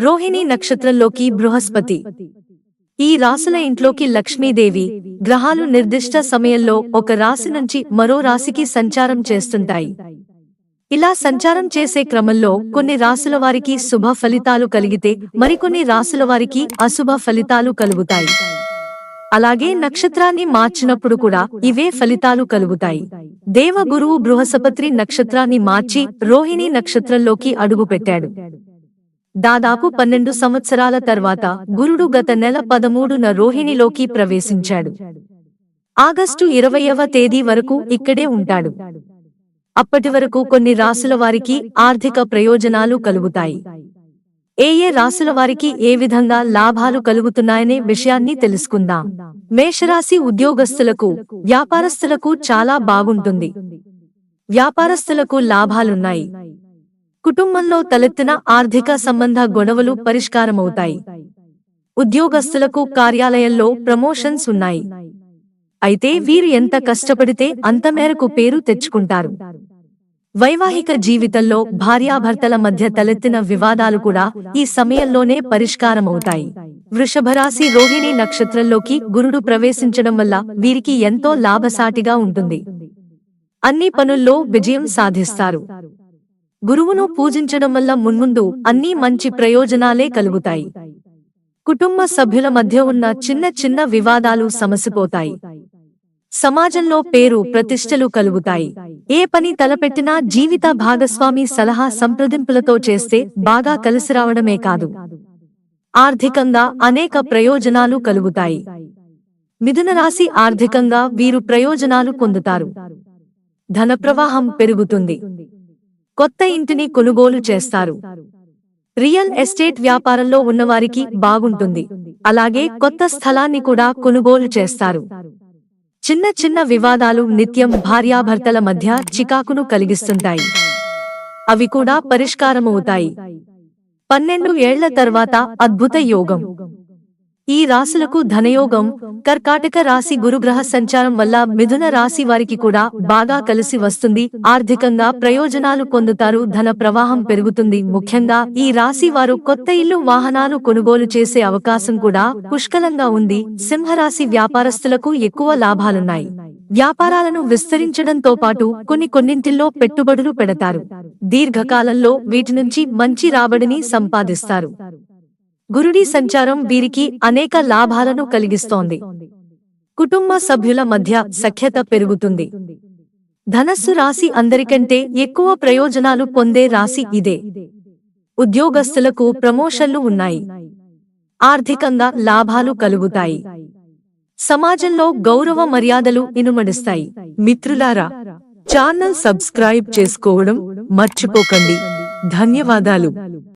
రోహిణి నక్షత్రంలోకి బృహస్పతి. ఈ రాసుల ఇంట్లోకి లక్ష్మీదేవి గ్రహాలు నిర్దిష్ట సమయంలో ఒక రాశి నుంచి మరో రాశికి సంచారం చేస్తుంటాయి. ఇలా సంచారం చేసే క్రమంలో కొన్ని రాసుల వారికి శుభ ఫలితాలు కలిగితే మరికొన్ని రాసుల వారికి అశుభ ఫలితాలు కలుగుతాయి. అలాగే నక్షత్రాన్ని మార్చినప్పుడు కూడా ఇవే ఫలితాలు కలుగుతాయి. దేవ గురువు బృహస్పతి నక్షత్రాన్ని మార్చి రోహిణి నక్షత్రంలోకి అడుగుపెట్టాడు. దాదాపు పన్నెండు సంవత్సరాల తర్వాత గురుడు గత నెల పదమూడున రోహిణిలోకి ప్రవేశించాడు. ఆగస్టు ఇరవయవ తేదీ వరకు ఇక్కడే ఉంటాడు. అప్పటి వరకు కొన్ని రాసుల వారికి ఆర్థిక ప్రయోజనాలు కలుగుతాయి. ఏ ఏ రాసుల వారికి ఏ విధంగా లాభాలు కలుగుతున్నాయనే విషయాన్ని తెలుసుకుందాం. మేషరాశి ఉద్యోగస్తులకు వ్యాపారస్తులకు చాలా బాగుంటుంది. వ్యాపారస్తులకు లాభాలున్నాయి. కుటుంబంలో తలెత్తిన ఆర్థిక సంబంధ గొడవలు పరిష్కారమవుతాయి. ఉద్యోగస్తులకు కార్యాలయంలో ప్రమోషన్స్ ఉన్నాయి. అయితే వీరు ఎంత కష్టపడితే అంత మేరకు పేరు తెచ్చుకుంటారు. వైవాహిక జీవితంలో భార్యాభర్తల మధ్య తలెత్తిన వివాదాలు కూడా ఈ సమయంలోనే పరిష్కారమవుతాయి. వృషభరాశి రోహిణి నక్షత్రంలోకి గురుడు ప్రవేశించడం వల్ల వీరికి ఎంతో లాభసాటిగా ఉంటుంది. అన్ని పనుల్లో విజయం సాధిస్తారు. గురువును పూజించడం వల్ల మున్ముందు అన్ని మంచి ప్రయోజనాలే కలుగుతాయి. కుటుంబ సభ్యుల మధ్య ఉన్న చిన్న చిన్న వివాదాలు సమసిపోతాయి. సమాజంలో పేరు ప్రతిష్టలు కలుగుతాయి. ఏ పని తలపెట్టినా జీవిత భాగస్వామి సలహా సంప్రదింపులతో చేస్తే బాగా కలిసి రావడమే కాదు. ఆర్థికంగా అనేక ప్రయోజనాలు కలుగుతాయి. మిథున రాశి ఆర్థికంగా వీరు ప్రయోజనాలు పొందుతారు. ధన ప్రవాహం పెరుగుతుంది. కొత్త ఇంటిని కొనుగోలు చేస్తారు. రియల్ ఎస్టేట్ వ్యాపారంలో ఉన్నవారికి బాగుంటుంది. అలాగే కొత్త స్థలాన్ని కూడా కొనుగోలు చేస్తారు. చిన్న చిన్న వివాదాలు నిత్యం భార్యాభర్తల మధ్య చికాకును కలిగిస్తుంటాయి. అవి కూడా పరిష్కారమవుతాయి. పన్నెండు ఏళ్ళ తర్వాత అద్భుత యోగం. ఈ రాశులకు ధనయోగం కర్కాటక రాశి గురుగ్రహ సంచారం వల్ల మిథున రాశి వారికి కూడా బాగా కలిసి వస్తుంది. ఆర్థికంగా ప్రయోజనాలు పొందుతారు ధన ప్రవాహం పెరుగుతుంది. ముఖ్యంగా ఈ రాశి వారు కొత్త ఇల్లు వాహనాలు కొనుగోలు చేసే అవకాశం కూడా పుష్కలంగా ఉంది. సింహరాశి వ్యాపారస్తులకు ఎక్కువ లాభాలున్నాయి. వ్యాపారాలను విస్తరించడంతో పాటు కొన్ని కొన్నింటిల్లో పెట్టుబడులు పెడతారు. దీర్ఘకాలంలో వీటి నుంచి మంచి రాబడిని సంపాదిస్తారు. గురుడి సంచారం వీరికి అనేక లాభాలను కలిగిస్తోంది. కుటుంబ సభ్యుల మధ్య సఖ్యత పెరుగుతుంది. ధనస్సు రాశి అందరికంటే ఎక్కువ ప్రయోజనాలు పొందే రాశి ఇదే. ఉద్యోగస్తులకు ప్రమోషన్లు ఉన్నాయి. ఆర్థికంగా లాభాలు కలుగుతాయి. సమాజంలో గౌరవ మర్యాదలు ఇనుమడిస్తాయి. మిత్రులారా ఛానల్ సబ్స్క్రైబ్ చేసుకోవడం మర్చిపోకండి. ధన్యవాదాలు.